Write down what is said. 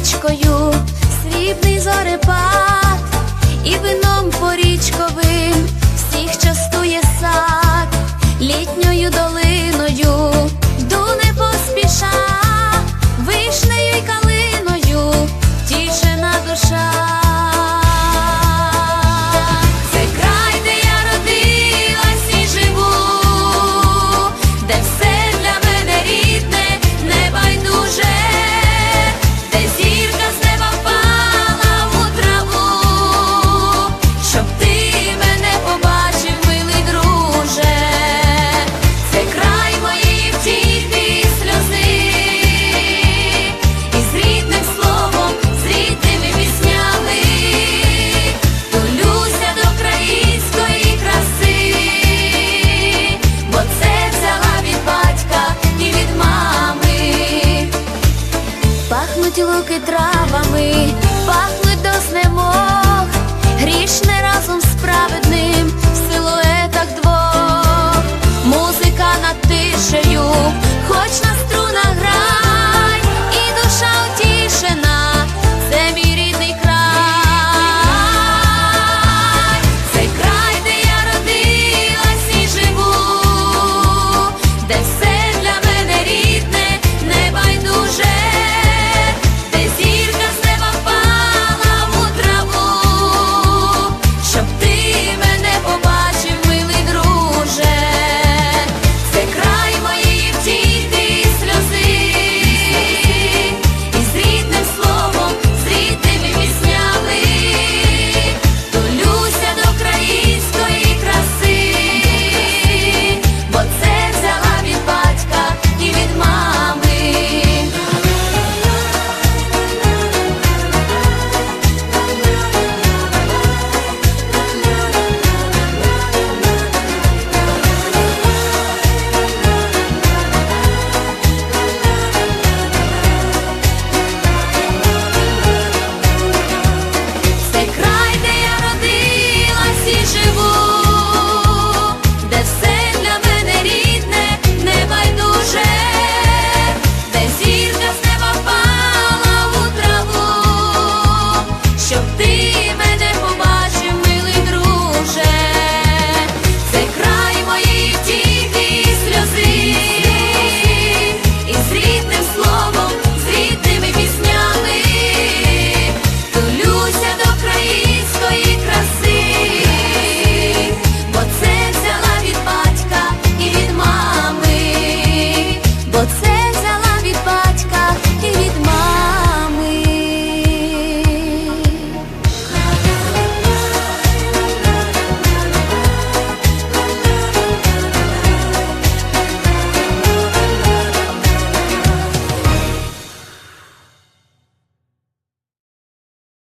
річкою, срібний зорепад і вином порічковий. травами, пахнуть до знемог, грішне разом з праведним силует.